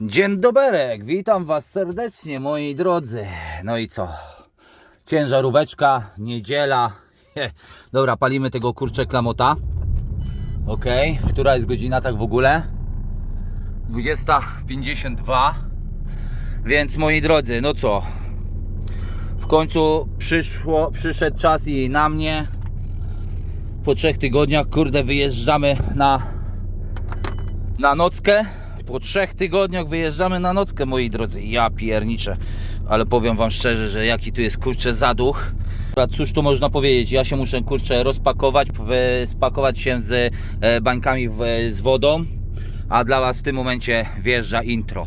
Dzień doberek, witam Was serdecznie moi drodzy. No i co? Ciężaróweczka, niedziela. Dobra, palimy tego kurczę klamota. Ok, która jest godzina tak w ogóle? 20.52. Więc moi drodzy, no co? W końcu przyszło, przyszedł czas i na mnie. Po trzech tygodniach, kurde, wyjeżdżamy na, na nockę. Po trzech tygodniach wyjeżdżamy na nockę, moi drodzy. Ja pierniczę. Ale powiem wam szczerze, że jaki tu jest kurczę zaduch. Cóż tu można powiedzieć? Ja się muszę kurczę rozpakować, spakować się z e, bańkami w, z wodą. A dla was w tym momencie wjeżdża intro.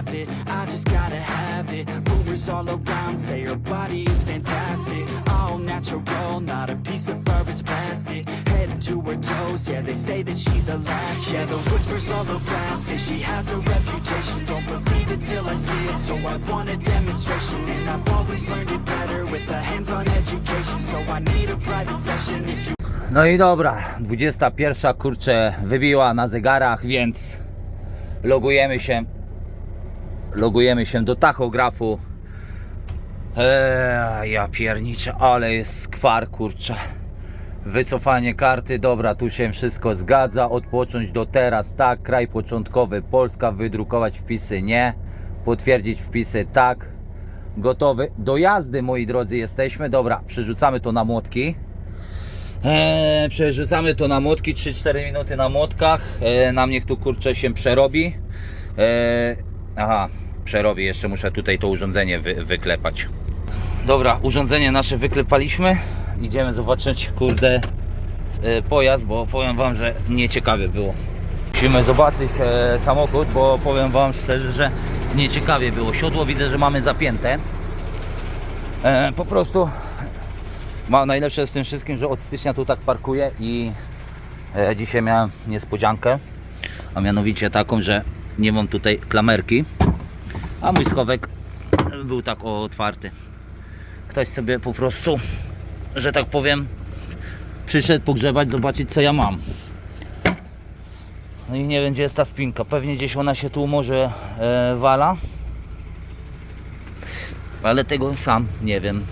it, I just gotta have it. Rumors all around say her body is fantastic. All natural, not a piece of fur is plastic. Head to her toes, yeah, they say that she's a latch. Yeah, the whispers all around say she has a reputation. Don't believe it till I see it, so I want a demonstration. And I've always learned it better with a hands-on education. So I need a private session if you No i dobra, 21 kurczę wybiła na zegarach, więc logujemy się logujemy się do tachografu. Eee, ja pierniczę, ale jest skwar kurczę. Wycofanie karty, dobra, tu się wszystko zgadza. Odpocząć do teraz, tak. Kraj początkowy, Polska. Wydrukować wpisy, nie. Potwierdzić wpisy, tak. Gotowy do jazdy, moi drodzy, jesteśmy. Dobra, przerzucamy to na młotki. Eee, przerzucamy to na młotki, 3-4 minuty na młotkach. Eee, nam niech tu kurczę się przerobi. Eee, aha, przerobi, jeszcze muszę tutaj to urządzenie wy, wyklepać. Dobra, urządzenie nasze wyklepaliśmy. Idziemy zobaczyć, kurde, e, pojazd, bo powiem Wam, że nieciekawie było. Musimy zobaczyć e, samochód, bo powiem Wam szczerze, że nieciekawie było. Siodło widzę, że mamy zapięte. E, po prostu ma najlepsze z tym wszystkim, że od stycznia tu tak parkuję i e, dzisiaj miałem niespodziankę, a mianowicie taką, że nie mam tutaj klamerki, a mój schowek był tak otwarty. Ktoś sobie po prostu, że tak powiem, przyszedł pogrzebać, zobaczyć co ja mam. No i nie wiem gdzie jest ta spinka, pewnie gdzieś ona się tu może e, wala, ale tego sam nie wiem.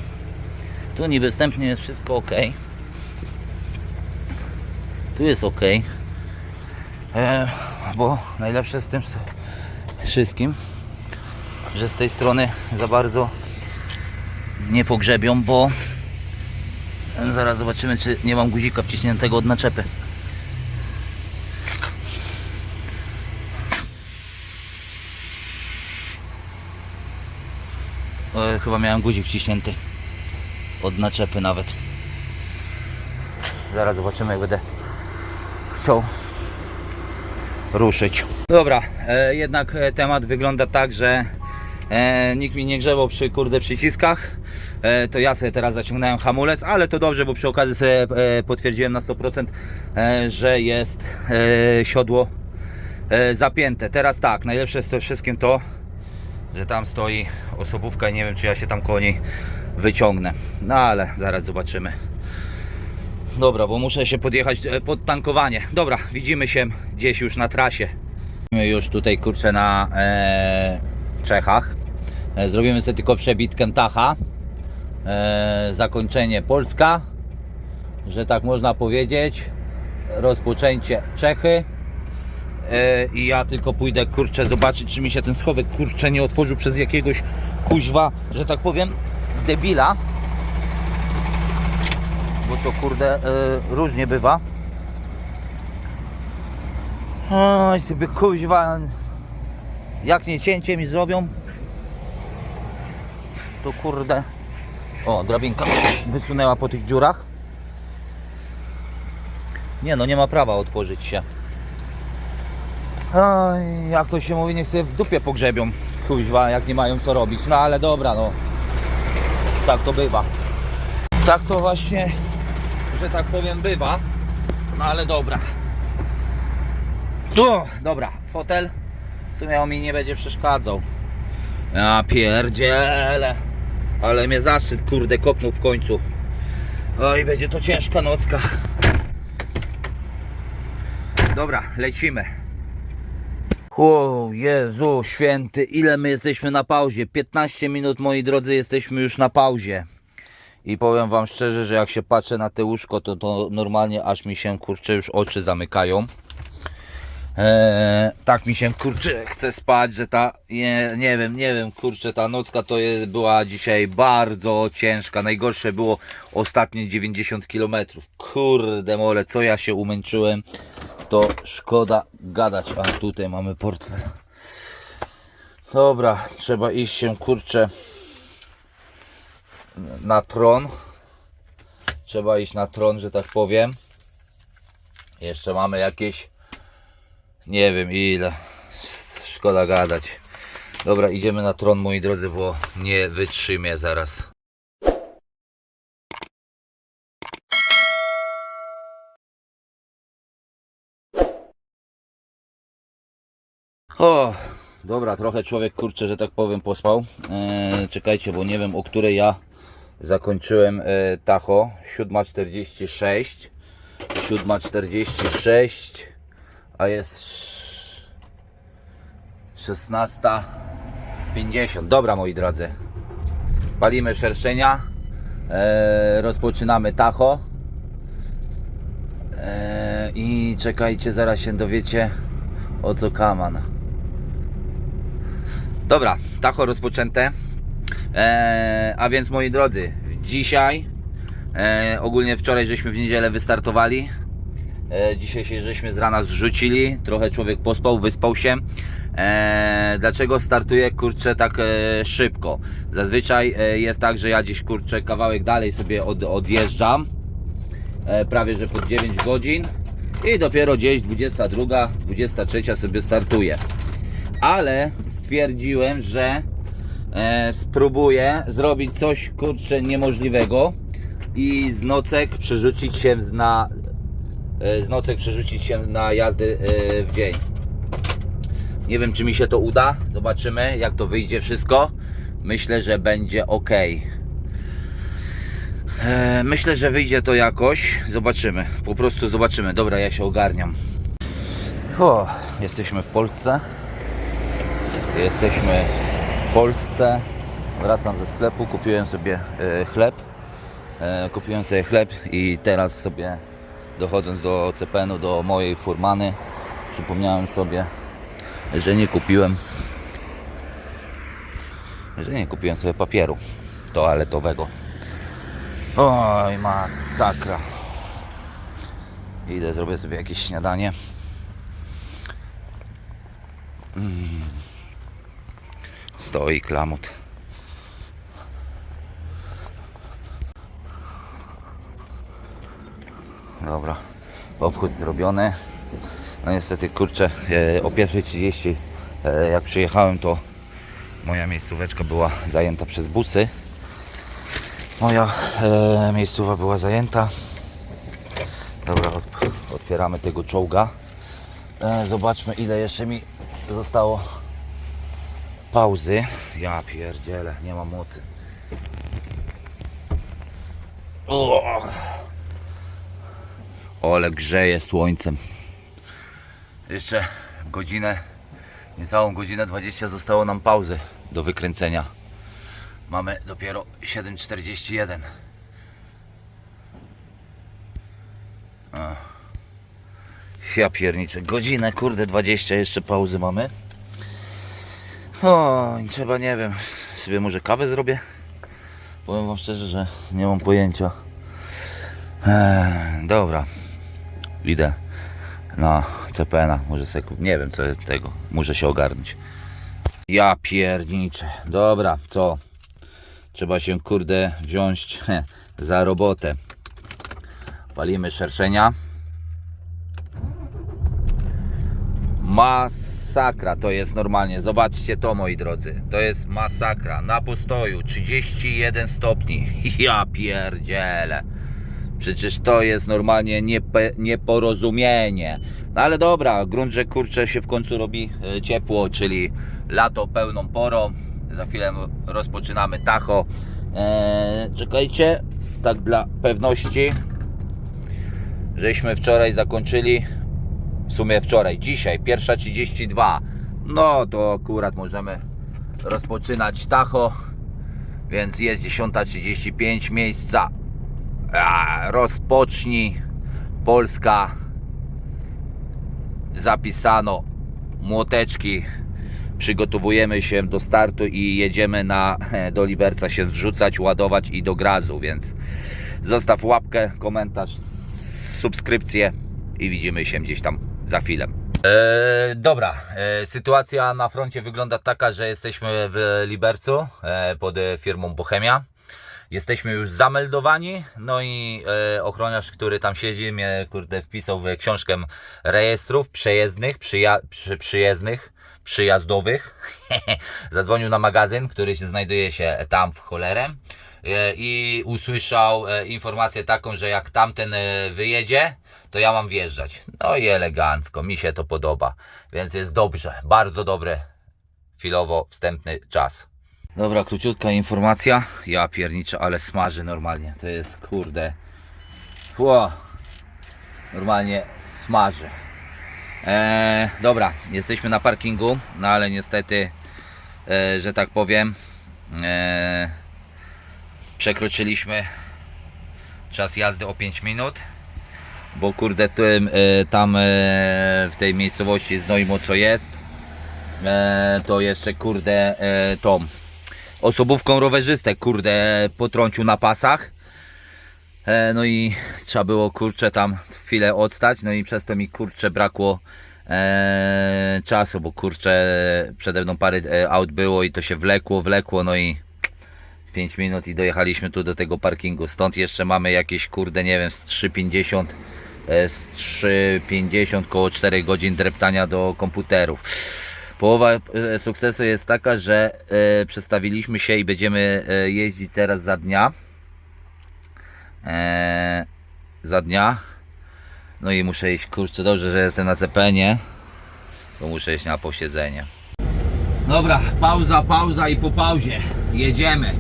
Tu niby wstępnie jest wszystko ok. Tu jest ok. E, bo najlepsze z tym wszystkim, że z tej strony za bardzo nie pogrzebią, bo zaraz zobaczymy, czy nie mam guzika wciśniętego od naczepy. E, chyba miałem guzik wciśnięty od naczepy nawet. Zaraz zobaczymy jak będę chciał ruszyć. Dobra, e, jednak e, temat wygląda tak, że e, nikt mi nie grzebał przy kurde przyciskach. E, to ja sobie teraz zaciągnąłem hamulec, ale to dobrze, bo przy okazji sobie e, potwierdziłem na 100%, e, że jest e, siodło e, zapięte. Teraz tak, najlepsze z tym wszystkim to, że tam stoi osobówka i nie wiem czy ja się tam koło niej wyciągnę. No ale zaraz zobaczymy. Dobra, bo muszę się podjechać e, pod tankowanie. Dobra, widzimy się gdzieś już na trasie. Już tutaj kurczę na e, Czechach. E, zrobimy sobie tylko przebitkę Tacha. E, zakończenie Polska, że tak można powiedzieć. Rozpoczęcie Czechy. E, I ja tylko pójdę kurczę zobaczyć, czy mi się ten schowek kurczę nie otworzył przez jakiegoś kuźwa, że tak powiem, debila. Bo to kurde e, różnie bywa. Oj, sobie kuźwa. Jak nie cięcie mi zrobią, to kurde. O, drabinka wysunęła po tych dziurach. Nie no, nie ma prawa otworzyć się. Oj, jak to się mówi, niech sobie w dupie pogrzebią. Kuźwa, jak nie mają co robić. No ale dobra, no. tak to bywa. Tak to właśnie, że tak powiem, bywa. No ale dobra. O, dobra, fotel w sumie on mi nie będzie przeszkadzał. Ja pierdziele. Ale mnie zaszczyt, kurde, kopnął w końcu. Oj, będzie to ciężka nocka. Dobra, lecimy. O Jezu święty, ile my jesteśmy na pauzie? 15 minut, moi drodzy, jesteśmy już na pauzie. I powiem wam szczerze, że jak się patrzę na te łóżko, to, to normalnie aż mi się kurczę już oczy zamykają. Eee, tak mi się kurczę chce spać, że ta nie, nie wiem, nie wiem, kurczę, ta nocka to jest, była dzisiaj bardzo ciężka. Najgorsze było ostatnie 90 km. Kurde mole, co ja się umęczyłem, to szkoda gadać. A tutaj mamy portfel. Dobra, trzeba iść się kurczę na tron. Trzeba iść na tron, że tak powiem. Jeszcze mamy jakieś nie wiem ile. Szkoda gadać. Dobra, idziemy na tron, moi drodzy, bo nie wytrzymię zaraz. O, dobra, trochę człowiek kurczę, że tak powiem, pospał. Eee, czekajcie, bo nie wiem o której ja zakończyłem e, Tacho. 7.46. 7.46 a jest 16.50. Dobra, moi drodzy. Palimy szerszenia. E, rozpoczynamy tacho. E, I czekajcie, zaraz się dowiecie o co kaman. Dobra, tacho rozpoczęte. E, a więc moi drodzy, dzisiaj, e, ogólnie wczoraj żeśmy w niedzielę wystartowali. E, dzisiaj się żeśmy z rana zrzucili, trochę człowiek pospał, wyspał się. E, dlaczego startuję kurczę tak e, szybko? Zazwyczaj e, jest tak, że ja gdzieś kurczę kawałek dalej sobie od, odjeżdżam, e, prawie że pod 9 godzin i dopiero gdzieś 22, 23 sobie startuję. Ale stwierdziłem, że e, spróbuję zrobić coś kurczę niemożliwego i z nocek przerzucić się na e, z nocek przerzucić się na jazdy e, w dzień. Nie wiem, czy mi się to uda. Zobaczymy, jak to wyjdzie wszystko. Myślę, że będzie ok. Myślę, że wyjdzie to jakoś. Zobaczymy. Po prostu zobaczymy. Dobra, ja się ogarniam. O, jesteśmy w Polsce. Jesteśmy w Polsce. Wracam ze sklepu. Kupiłem sobie e, chleb. E, Kupiłem sobie chleb i teraz sobie dochodząc do CPN-u, do mojej furmany, przypomniałem sobie, że nie kupiłem że nie kupiłem sobie papieru toaletowego. Oj, masakra. Idę, zrobię sobie jakieś śniadanie. Mm. Stoi klamut. Dobra, obchód zrobiony. No niestety, kurczę, e, o 1.30 e, jak przyjechałem, to moja miejscóweczka była zajęta przez busy. Moja e, miejscowa była zajęta. Dobra, otwieramy tego czołga. E, zobaczmy ile jeszcze mi zostało pauzy. Ja pierdzielę, nie mam mocy. O! Ole grzeje słońcem. Jeszcze godzinę, niecałą godzinę 20 zostało nam pauzy do wykręcenia. Mamy dopiero 7.41. A. Ja pierniczę. Godzinę, kurde, 20 jeszcze pauzy mamy. O, trzeba, nie wiem, sobie może kawę zrobię? Powiem wam szczerze, że nie mam pojęcia. Eee, dobra. Idę na CPN-a. Może sobie, nie wiem co tego. Muszę się ogarnąć. Ja pierniczę. Dobra, co? Trzeba się kurde wziąć za robotę. Palimy szerszenia. Masakra to jest normalnie. Zobaczcie to, moi drodzy. To jest masakra. Na postoju 31 stopni. Ja pierdzielę. Przecież to jest normalnie niepe, nieporozumienie. No ale dobra, grunt, że kurczę się w końcu robi e, ciepło, czyli lato pełną porą. Za chwilę rozpoczynamy tacho. Eee, czekajcie, tak dla pewności, żeśmy wczoraj zakończyli w sumie wczoraj, dzisiaj, pierwsza 32. No to akurat możemy rozpoczynać tacho, więc jest 10.35 miejsca. Rozpocznij Polska. Zapisano młoteczki. Przygotowujemy się do startu i jedziemy na, do Liberca się zrzucać, ładować i do grazu, więc zostaw łapkę, komentarz, subskrypcję i widzimy się gdzieś tam za chwilę. E, dobra, e, sytuacja na froncie wygląda taka, że jesteśmy w Libercu e, pod firmą Bohemia. Jesteśmy już zameldowani, no i e, ochroniarz, który tam siedzi, mnie kurde wpisał w książkę rejestrów przejezdnych, przyja- przy, przyjezdnych, przyjazdowych. Zadzwonił na magazyn, który się znajduje się tam w cholerę i usłyszał e, informację taką, że jak tamten e, wyjedzie, to ja mam wjeżdżać. No i elegancko, mi się to podoba, więc jest dobrze, bardzo dobry chwilowo wstępny czas. Dobra, króciutka informacja. Ja pierniczę, ale smaży normalnie. To jest kurde. Ło. Normalnie smaży. Eee, dobra, jesteśmy na parkingu, no ale niestety, e, że tak powiem, e, przekroczyliśmy czas jazdy o 5 minut. Bo kurde, tym, e, tam e, w tej miejscowości Znojmo co jest, e, to jeszcze kurde tą osobówką rowerzystę, kurde, potrącił na pasach. No i trzeba było, kurczę, tam chwilę odstać, no i przez to mi, kurczę, brakło czasu, bo, kurczę, przede mną parę aut było i to się wlekło, wlekło, no i 5 minut i dojechaliśmy tu do tego parkingu. Stąd jeszcze mamy jakieś, kurde, nie wiem, z 3,50 e, z 3,50 koło 4 godzin dreptania do komputerów. Połowa e, sukcesu jest taka, że e, przestawiliśmy się i będziemy jeździć teraz za dnia. E, za dnia. No i muszę iść, kurczę, dobrze, że jestem na CPN-ie. To muszę iść na posiedzenie. Dobra, pauza, pauza i po pauzie jedziemy.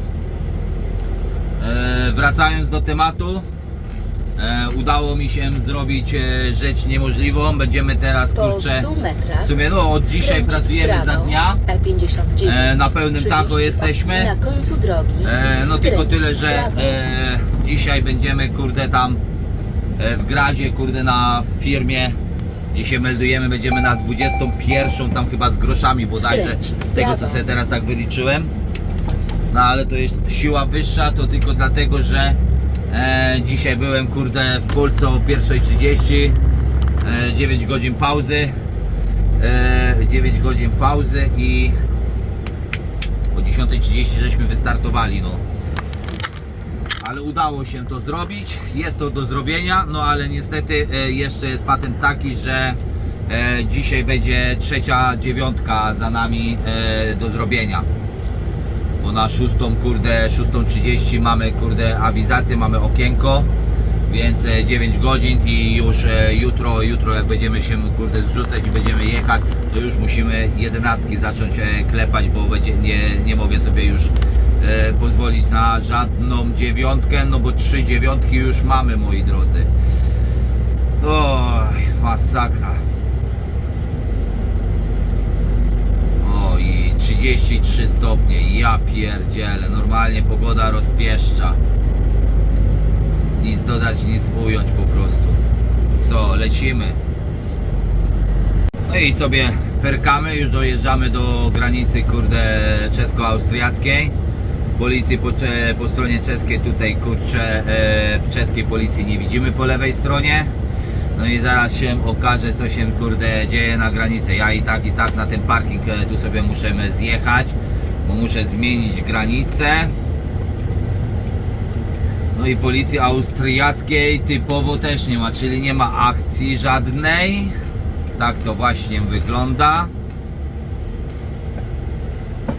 E, wracając do tematu, e, udało mi się zrobić e, rzecz niemożliwą. Będziemy teraz, Po kurczę, 100 metrach w sumie no od dzisiaj skręć w pracujemy za prawo, dnia. E59, E, na pełnym tacho 30. jesteśmy. Na końcu drogi. E, no skręć tylko w tyle, że prawo. e, dzisiaj będziemy kurde tam e, w Grazie, kurde na firmie. Dzisiaj meldujemy, będziemy na 21 tam chyba z groszami bodajże Skręć w z tego co prawo. sobie teraz tak wyliczyłem. No ale to jest siła wyższa, to tylko dlatego, że e, dzisiaj byłem kurde w Polsce o 1.30 e, 9 godzin pauzy e, 9 godzin pauzy i o 10.30 żeśmy wystartowali, no. Ale udało się to zrobić, jest to do zrobienia, no ale niestety e, jeszcze jest patent taki, że e, dzisiaj będzie trzecia dziewiątka za nami e, do zrobienia. Bo na szóstą, kurde, 6.30 mamy, kurde, awizację, mamy okienko, więc e, 9 godzin i już e, jutro, jutro jak będziemy się, kurde, zrzucać i będziemy jechać, to już musimy jedenastki zacząć e, klepać, bo będzie, nie, nie mogę sobie już e, pozwolić na żadną dziewiątkę, no bo trzy dziewiątki już mamy, moi drodzy. Oj, masakra. O i 33 stopnie, ja pierdzielę, normalnie pogoda rozpieszcza. Nic dodać, nic ująć po prostu. Co, lecimy. No i sobie perkamy, już dojeżdżamy do granicy, kurde, czesko-austriackiej. Policji po, po stronie czeskiej, tutaj, kurczę, e, czeskiej policji nie widzimy po lewej stronie. No i zaraz się okaże, co się, kurde, dzieje na granicy. Ja i tak, i tak na ten parking e, tu sobie muszę zjechać, bo muszę zmienić granicę. No i policji austriackiej typowo też nie ma, czyli nie ma akcji żadnej. Tak to właśnie wygląda.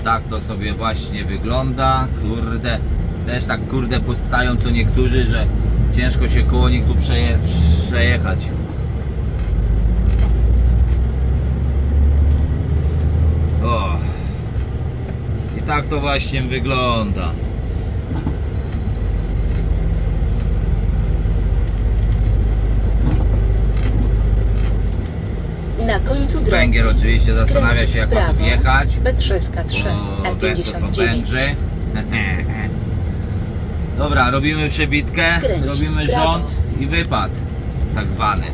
Tak to sobie właśnie wygląda. Kurde, też tak kurde postają co niektórzy, że ciężko się koło nich tu przeje, przejechać. O. I tak to właśnie wygląda. Na końcu drogi. Węgier oczywiście zastanawia się jak ma tu wjechać. B303, O, wę- to są E59. Dobra, robimy przebitkę, Skręć robimy rząd i wypad tak zwany.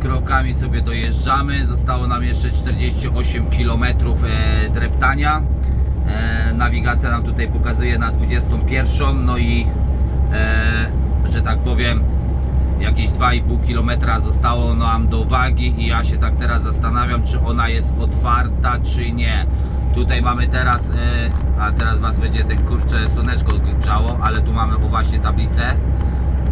Krokami sobie dojeżdżamy. Zostało nam jeszcze 48 km dreptania. Nawigacja nam tutaj pokazuje na 21. No i e, że tak powiem, jakieś 2,5 km zostało nam do wagi i ja się tak teraz zastanawiam, czy ona jest otwarta, czy nie. Tutaj mamy teraz, e, a teraz Was będzie ten kurcze słoneczko grzało, ale tu mamy właśnie tablicę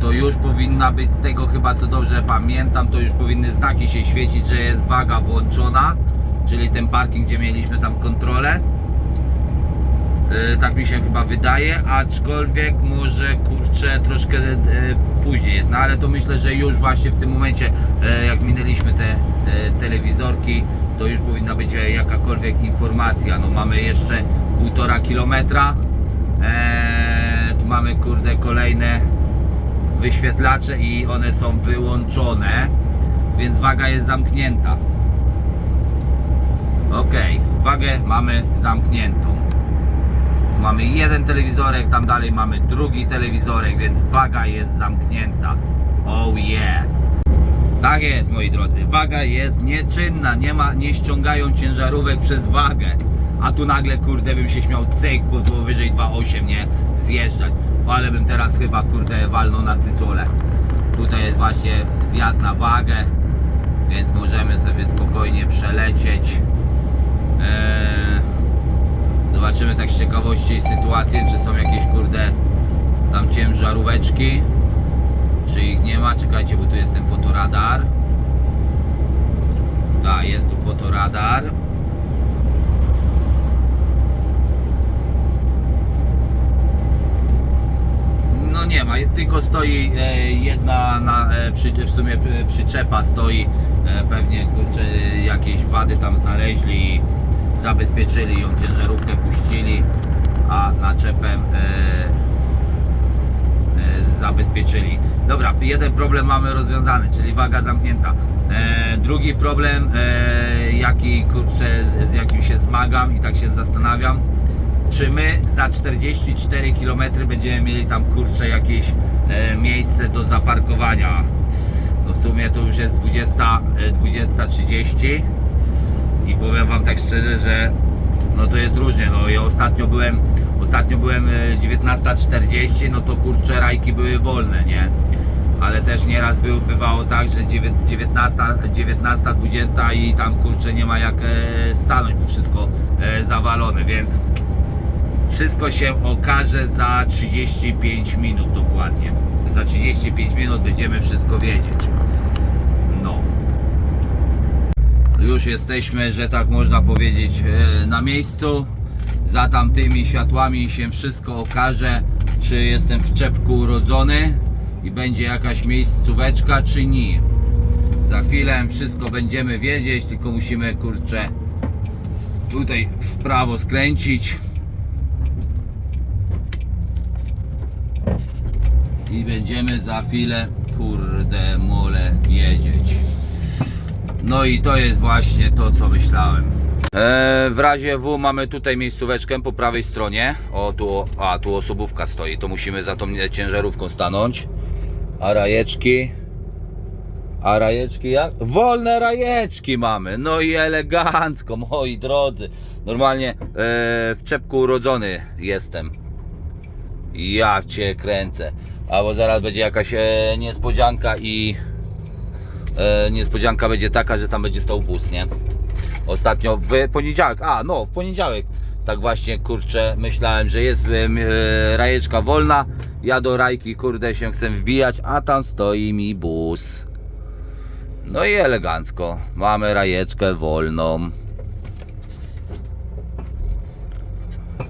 to już powinna być z tego chyba co dobrze pamiętam, to już powinny znaki się świecić, że jest waga włączona, czyli ten parking, gdzie mieliśmy tam kontrolę. Yy, tak mi się chyba wydaje, aczkolwiek może kurczę troszkę e, później jest, no ale to myślę, że już właśnie w tym momencie, e, jak minęliśmy te telewizorki, to już powinna być jakakolwiek informacja. No mamy jeszcze półtora kilometra. E, tu mamy kurde kolejne wyświetlacze i one są wyłączone, więc waga jest zamknięta. Ok, wagę mamy zamkniętą. Mamy jeden telewizorek, tam dalej mamy drugi telewizorek, więc waga jest zamknięta. Oh yeah. Tak jest, moi drodzy. Waga jest nieczynna, nie ma, nie ściągają ciężarówek przez wagę. A tu nagle, kurde, bym się śmiał cyk, bo było wyżej 2,8, nie? Zjeżdżać. Ale bym teraz chyba, kurde, walnął na cycole. Tutaj jest właśnie zjazd na wagę, więc możemy sobie spokojnie przelecieć. Eee, zobaczymy tak z ciekawości sytuację, czy są jakieś, kurde, tam ciężaróweczki. Czy ich nie ma? Czekajcie, bo tu jest ten fotoradar. Tak, jest tu fotoradar. No nie ma, tylko stoi e, jedna na, e, przy, w sumie e, przyczepa stoi. Pewnie kurczę, jakieś wady tam znaleźli i zabezpieczyli ją, ciężarówkę puścili, a naczepem zabezpieczyli. Dobra, jeden problem mamy rozwiązany, czyli waga zamknięta. E, drugi problem, e, jaki kurczę, z, z jakim się zmagam i tak się zastanawiam, czy my za 44 km będziemy mieli tam kurczę jakieś e, miejsce do zaparkowania. No w sumie to już jest 20, e, 20.30 i powiem wam tak szczerze, że no to jest różnie. No ja ostatnio byłem ostatnio byłem e, 19.40, no to kurczę rajki były wolne, nie? Ale też nieraz było, bywało tak, że 19, 19, 20 i tam kurczę nie ma jak e, stanąć, bo wszystko e, zawalone, więc wszystko się okaże za 35 minut dokładnie. Za 35 minut będziemy wszystko wiedzieć. No. Już jesteśmy, że tak można powiedzieć, e, na miejscu. Za tamtymi światłami się wszystko okaże, czy jestem w czepku urodzony i będzie jakaś miejscóweczka, czy nie. Za chwilę wszystko będziemy wiedzieć, tylko musimy kurczę tutaj w prawo skręcić. I będziemy za chwilę, kurde mole, wiedzieć. No i to jest właśnie to, co myślałem. E, w razie W mamy tutaj miejscóweczkę po prawej stronie. O, tu, a, tu osobówka stoi, to musimy za tą ciężarówką stanąć. A rajeczki? A rajeczki jak? Wolne rajeczki mamy. No i elegancko, moi drodzy. Normalnie e, w czepku urodzony jestem. Ja cię kręcę. Albo zaraz będzie jakaś e, niespodzianka i e, niespodzianka będzie taka, że tam będzie stał bus, nie? Ostatnio w poniedziałek, a no w poniedziałek tak właśnie kurczę myślałem, że jest e, rajeczka wolna. Ja do rajki kurde się chcę wbijać, a tam stoi mi bus. No i elegancko. Mamy rajeczkę wolną.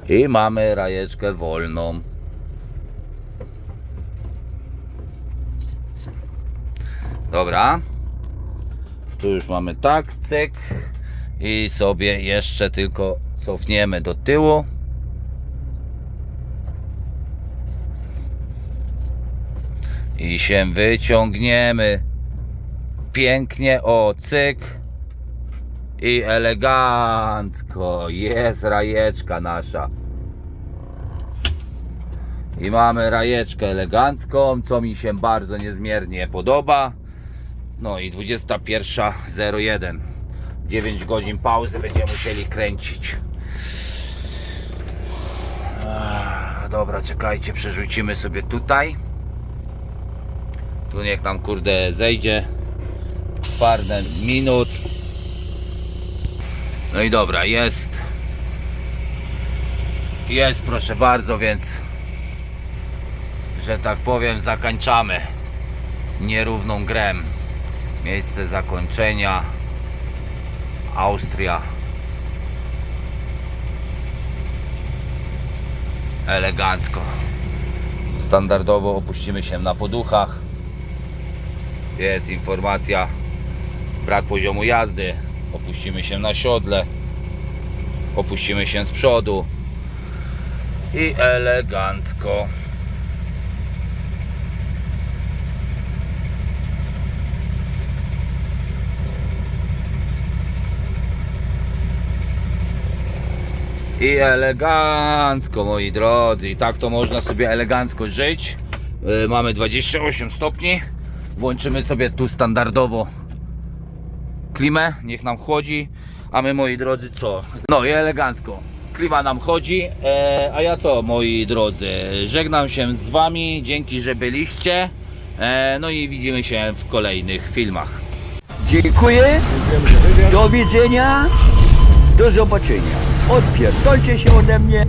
I mamy rajeczkę wolną. Dobra. Tu już mamy tak, cyk. I sobie jeszcze tylko cofniemy do tyłu. I się wyciągniemy. Pięknie, o cyk. I elegancko. Jest rajeczka nasza. I mamy rajeczkę elegancką, co mi się bardzo niezmiernie podoba. No i 21.01. 9 godzin pauzy będziemy musieli kręcić. Dobra, czekajcie, przerzucimy sobie tutaj. Tu niech tam kurde zejdzie. Parę minut. No i dobra, jest. Jest, proszę bardzo, więc że tak powiem, zakończamy nierówną grę. Miejsce zakończenia Austria. Elegancko. Standardowo opuścimy się na poduchach. Jest informacja brak poziomu jazdy. Opuścimy się na siodle. Opuścimy się z przodu. I elegancko. I elegancko, moi drodzy. I tak to można sobie elegancko żyć. Yy, mamy 28 stopni. Włączymy sobie tu standardowo klimę. Niech nam chodzi. A my, moi drodzy, co? No i elegancko. Klima nam chodzi. E, a ja co, moi drodzy? Żegnam się z Wami. Dzięki, że byliście. E, no i widzimy się w kolejnych filmach. Dziękuję. Do widzenia. Do zobaczenia. Odpierdolcie się ode mnie.